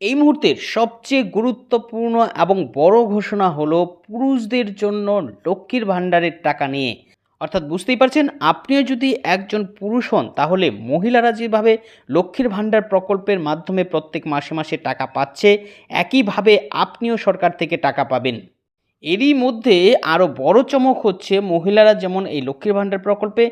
এই মুহূর্তের সবচেয়ে গুরুত্বপূর্ণ এবং বড় ঘোষণা হলো পুরুষদের জন্য লক্ষ্মীর ভাণ্ডারের টাকা নিয়ে। অর্থাৎ বুঝতেই পারছেন, আপনিও যদি একজন পুরুষ হন, তাহলে মহিলারা যেভাবে লক্ষ্মীর ভাণ্ডার প্রকল্পের মাধ্যমে প্রত্যেক মাসে মাসে টাকা পাচ্ছে, একইভাবে আপনিও সরকার থেকে টাকা পাবেন। এরই মধ্যে আরও বড় চমক হচ্ছে, মহিলারা যেমন এই লক্ষ্মীর ভাণ্ডার প্রকল্পে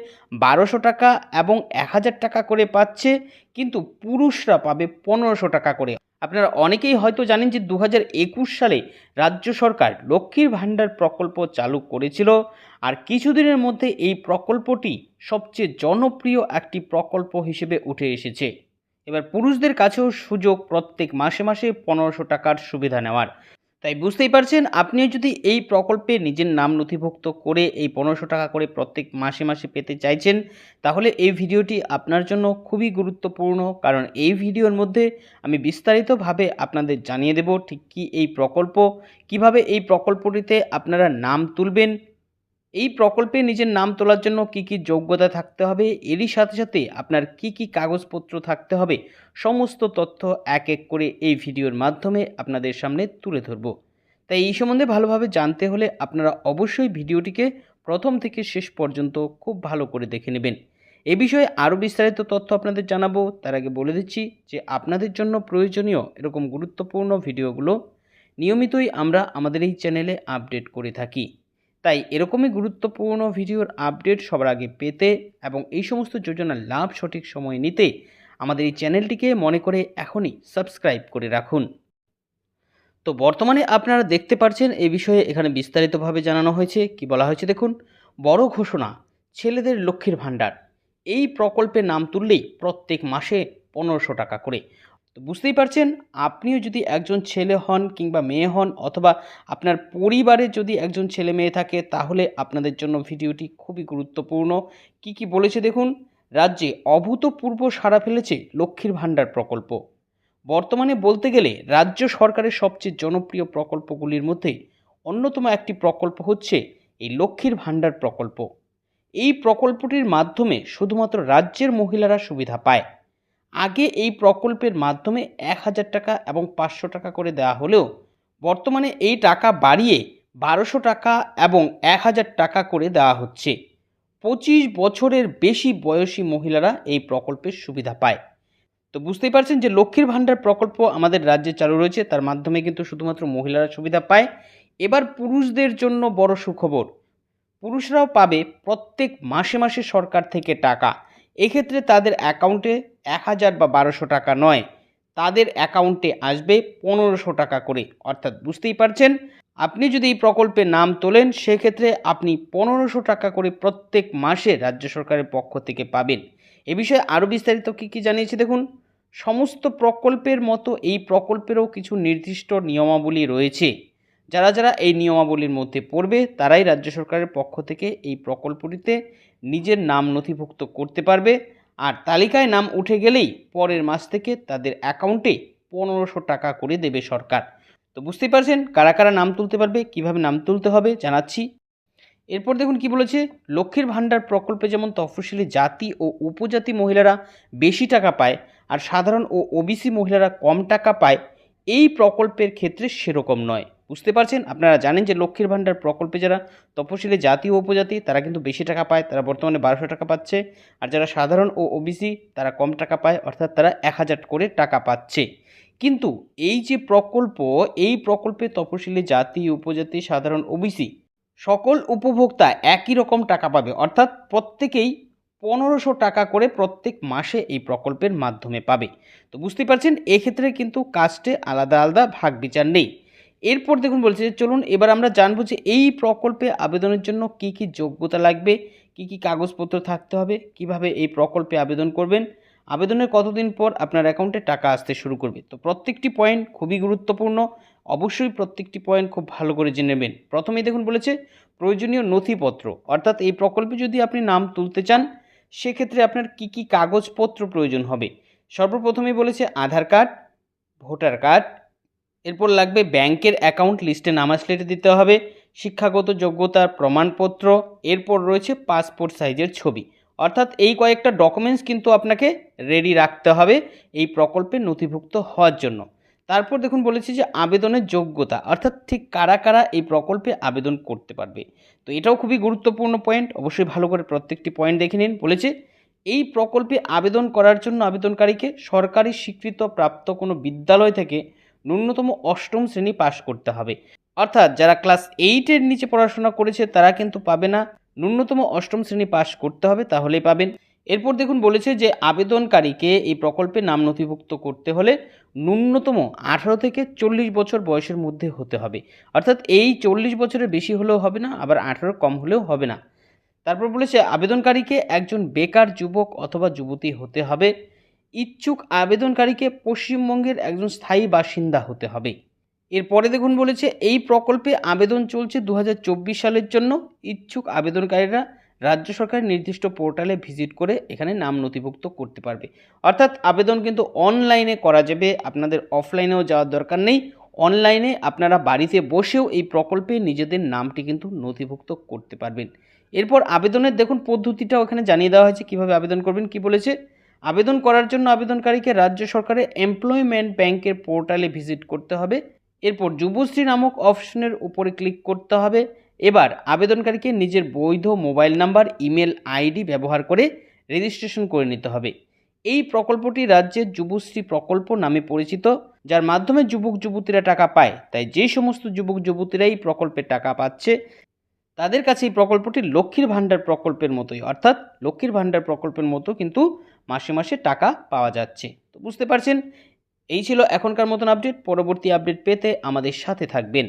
বারোশো টাকা এবং এক হাজার টাকা করে পাচ্ছে, কিন্তু পুরুষরা পাবে পনেরোশো টাকা করে। আপনারা অনেকেই হয়তো জানেন যে দু সালে রাজ্য সরকার লক্ষ্মীর ভাণ্ডার প্রকল্প চালু করেছিল। আর কিছুদিনের মধ্যে এই প্রকল্পটি সবচেয়ে জনপ্রিয় একটি প্রকল্প হিসেবে উঠে এসেছে। এবার পুরুষদের কাছেও সুযোগ প্রত্যেক মাসে মাসে পনেরোশো টাকার সুবিধা নেওয়ার। তাই বুঝতেই পারছেন, আপনিও যদি এই প্রকল্পে নিজের নাম নথিভুক্ত করে এই পনেরোশো টাকা করে প্রত্যেক মাসে মাসে পেতে চাইছেন, তাহলে এই ভিডিওটি আপনার জন্য খুবই গুরুত্বপূর্ণ। কারণ এই ভিডিওর মধ্যে আমি বিস্তারিতভাবে আপনাদের জানিয়ে দেব ঠিক কী এই প্রকল্প, কীভাবে এই প্রকল্পটিতে আপনারা নাম তুলবেন এই প্রকল্পে নিজের নাম তোলার জন্য কি কি যোগ্যতা থাকতে হবে? এরই সাথে সাথে আপনার কি কি কাগজপত্র থাকতে হবে? সমস্ত তথ্য এক এক করে এই ভিডিওর মাধ্যমে আপনাদের সামনে তুলে ধরব। তাই এই সম্বন্ধে ভালোভাবে জানতে হলে আপনারা অবশ্যই ভিডিওটিকে প্রথম থেকে শেষ পর্যন্ত খুব ভালো করে দেখে নেবেন। এ বিষয়ে আরও বিস্তারিত তথ্য আপনাদের জানাব। তার আগে বলে দিচ্ছি যে আপনাদের জন্য প্রয়োজনীয় এরকম গুরুত্বপূর্ণ ভিডিওগুলো নিয়মিতই আমরা আমাদের এই চ্যানেলে আপডেট করে থাকি। তাই এরকমই গুরুত্বপূর্ণ ভিডিওর আপডেট সবার আগে পেতে এবং এই সমস্ত যোজনার লাভ সঠিক সময়ে নিতে আমাদের এই চ্যানেলটিকে মনে করে এখনই সাবস্ক্রাইব করে রাখুন। তো বর্তমানে আপনারা দেখতে পারছেন এ বিষয়ে এখানে বিস্তারিতভাবে জানানো হয়েছে। কি বলা হয়েছে দেখুন? বড় ঘোষণা, ছেলেদের লক্ষ্মীর ভাণ্ডার। এই প্রকল্পে নাম তুললেই প্রত্যেক মাসে পনেরোশো টাকা করে। তো বুঝতেই পারছেন, আপনিও যদি একজন ছেলে হন কিংবা মেয়ে হন অথবা আপনার পরিবারে যদি একজন ছেলে মেয়ে থাকে, তাহলে আপনাদের জন্য ভিডিওটি খুবই গুরুত্বপূর্ণ। কি কি বলেছে দেখুন, রাজ্যে অভূতপূর্ব সাড়া ফেলেছে লক্ষ্মীর ভাণ্ডার প্রকল্প। বর্তমানে বলতে গেলে রাজ্য সরকারের সবচেয়ে জনপ্রিয় প্রকল্পগুলির মধ্যে অন্যতম একটি প্রকল্প হচ্ছে এই লক্ষ্মীর ভাণ্ডার প্রকল্প। এই প্রকল্পটির মাধ্যমে শুধুমাত্র রাজ্যের মহিলারা সুবিধা পায়। আগে এই প্রকল্পের মাধ্যমে এক হাজার টাকা এবং পাঁচশো টাকা করে দেওয়া হলেও বর্তমানে এই টাকা বাড়িয়ে বারোশো টাকা এবং এক হাজার টাকা করে দেওয়া হচ্ছে। পঁচিশ বছরের বেশি বয়সী মহিলারা এই প্রকল্পের সুবিধা পায়। তো বুঝতেই পারছেন যে লক্ষ্মীর ভাণ্ডার প্রকল্প আমাদের রাজ্যে চালু রয়েছে, তার মাধ্যমে কিন্তু শুধুমাত্র মহিলারা সুবিধা পায়। এবার পুরুষদের জন্য বড় সুখবর, পুরুষরাও পাবে প্রত্যেক মাসে মাসে সরকার থেকে টাকা। এক্ষেত্রে তাদের অ্যাকাউন্টে এক হাজার বা বারোশো টাকা নয়। তাদের অ্যাকাউন্টে আসবে পনেরোশো টাকা করে। অর্থাৎ বুঝতেই পারছেন? আপনি যদি এই প্রকল্পে নাম তোলেন, সেক্ষেত্রে আপনি পনেরোশো টাকা করে প্রত্যেক মাসে রাজ্য সরকারের পক্ষ থেকে পাবেন। এ বিষয়ে আরও বিস্তারিত কী কী জানিয়েছে দেখুন? সমস্ত প্রকল্পের মতো এই প্রকল্পেরও কিছু নির্দিষ্ট নিয়মাবলী রয়েছে। যারা যারা এই নিয়মাবলীর মধ্যে পড়বে, তারাই রাজ্য সরকারের পক্ষ থেকে এই প্রকল্পটিতে নিজের নাম নথিভুক্ত করতে পারবে। আর তালিকায় নাম উঠে গেলেই পরের মাস থেকে তাদের অ্যাকাউন্টে পনেরোশো টাকা করে দেবে সরকার। তো বুঝতেই পারছেন কারা কারা নাম তুলতে পারবে, কীভাবে নাম তুলতে হবে জানাচ্ছি। এরপর দেখুন কি বলেছে, লক্ষ্মীর ভাণ্ডার প্রকল্পে যেমন তফসিলি জাতি ও উপজাতি মহিলারা বেশি টাকা পায় আর সাধারণ ও ওবিসি মহিলারা কম টাকা পায়, এই প্রকল্পের ক্ষেত্রে সেরকম নয়। বুঝতে পারছেন? আপনারা জানেন যে লক্ষ্মীর ভাণ্ডার প্রকল্পে যারা তপশিলি জাতি ও উপজাতি, তারা কিন্তু বেশি টাকা পায়, তারা বর্তমানে বারোশো টাকা পাচ্ছে। আর যারা সাধারণ ও ওবিসি, তারা কম টাকা পায়, অর্থাৎ তারা এক হাজার করে টাকা পাচ্ছে। কিন্তু এই যে প্রকল্প, এই প্রকল্পে তপশিলি জাতি, উপজাতি, সাধারণ, ওবিসি সকল উপভোক্তা একই রকম টাকা পাবে। অর্থাৎ প্রত্যেকেই পনেরোশো টাকা করে প্রত্যেক মাসে এই প্রকল্পের মাধ্যমে পাবে। তো বুঝতে পারছেন, এক্ষেত্রে কিন্তু কাস্টে আলাদা আলাদা, ভাগ বিচার নেই। এরপর দেখুন বলছে যে চলুন, এবার আমরা জানব যে এই প্রকল্পে আবেদনের জন্য কি কি যোগ্যতা লাগবে, কি কি কাগজপত্র থাকতে হবে, কীভাবে এই প্রকল্পে আবেদন করবেন, আবেদনের কতদিন পর আপনার অ্যাকাউন্টে টাকা আসতে শুরু করবে। তো প্রত্যেকটি পয়েন্ট খুবই গুরুত্বপূর্ণ, অবশ্যই প্রত্যেকটি পয়েন্ট খুব ভালো করে জেনে নেবেন। প্রথমেই দেখুন বলেছে, প্রয়োজনীয় নথিপত্র, অর্থাৎ এই প্রকল্পে যদি আপনি নাম তুলতে চান, সেক্ষেত্রে আপনার কি কি কাগজপত্র প্রয়োজন হবে। সর্বপ্রথমেই বলেছে আধার কার্ড, ভোটার কার্ড এরপর লাগবে ব্যাংকের অ্যাকাউন্ট লিস্টে নাম আসলে দিতে হবে, শিক্ষাগত যোগ্যতার প্রমাণপত্র, এরপর রয়েছে পাসপোর্ট সাইজের ছবি। অর্থাৎ এই কয়েকটা ডকুমেন্টস কিন্তু আপনাকে রেডি রাখতে হবে এই প্রকল্পে নথিভুক্ত হওয়ার জন্য। তারপর দেখুন বলেছি যে আবেদনের যোগ্যতা, অর্থাৎ ঠিক কারা কারা এই প্রকল্পে আবেদন করতে পারবে। তো এটাও খুবই গুরুত্বপূর্ণ পয়েন্ট অবশ্যই ভালো করে প্রত্যেকটি পয়েন্ট দেখে নিন। বলেছে, এই প্রকল্পে আবেদন করার জন্য আবেদনকারীকে সরকারি স্বীকৃত প্রাপ্ত কোনো বিদ্যালয় থেকে ন্যূনতম অষ্টম শ্রেণি পাশ করতে হবে। অর্থাৎ যারা ক্লাস এইটের নিচে পড়াশোনা করেছে, তারা কিন্তু পাবে না। ন্যূনতম অষ্টম শ্রেণি পাশ করতে হবে, তাহলেই পাবেন। এরপর দেখুন বলেছে যে, আবেদনকারীকে এই প্রকল্পে নাম নথিভুক্ত করতে হলে ন্যূনতম আঠারো থেকে চল্লিশ বছর বয়সের মধ্যে হতে হবে। অর্থাৎ এই চল্লিশ বছরের বেশি হলেও হবে না, আবার আঠারো কম হলেও হবে না। তারপর বলেছে, আবেদনকারীকে একজন বেকার যুবক অথবা যুবতী হতে হবে। ইচ্ছুক আবেদনকারীকে পশ্চিমবঙ্গের একজন স্থায়ী বাসিন্দা হতে হবে। এরপরে দেখুন বলেছে, এই প্রকল্পে আবেদন চলছে দু হাজার চব্বিশ সালের জন্য। ইচ্ছুক আবেদনকারীরা রাজ্য সরকারের নির্দিষ্ট পোর্টালে ভিজিট করে এখানে নাম নথিভুক্ত করতে পারবে। অর্থাৎ আবেদন কিন্তু অনলাইনে করা যাবে, আপনাদের অফলাইনেও যাওয়ার দরকার নেই। অনলাইনে আপনারা বাড়িতে বসেও এই প্রকল্পে নিজেদের নামটি কিন্তু নথিভুক্ত করতে পারবেন। এরপর আবেদনের দেখুন পদ্ধতিটাও এখানে জানিয়ে দেওয়া হয়েছে, কীভাবে আবেদন করবেন, কি বলেছে? আবেদন করার জন্য আবেদনকারীকে রাজ্য সরকারের এমপ্লয়মেন্ট ব্যাংকের পোর্টালে ভিজিট করতে হবে। এরপর যুবশ্রী নামক অপশনের উপরে ক্লিক করতে হবে। এবার আবেদনকারীকে নিজের বৈধ মোবাইল নাম্বার, ইমেল আইডি ব্যবহার করে রেজিস্ট্রেশন করে নিতে হবে। এই প্রকল্পটি রাজ্যের যুবশ্রী প্রকল্প নামে পরিচিত, যার মাধ্যমে যুবক যুবতীরা টাকা পায়। তাই যে সমস্ত যুবক যুবতীরাই প্রকল্পের টাকা পাচ্ছে তাদের কাছে এই প্রকল্পটি লক্ষ্মীর ভাণ্ডার প্রকল্পের মতোই। অর্থাৎ লক্ষ্মীর ভাণ্ডার প্রকল্পের মতো কিন্তু মাসে মাসে টাকা পাওয়া যাচ্ছে। তো বুঝতে পারছেন? এই ছিল এখনকার মতন আপডেট। পরবর্তী আপডেট পেতে আমাদের সাথে থাকবেন।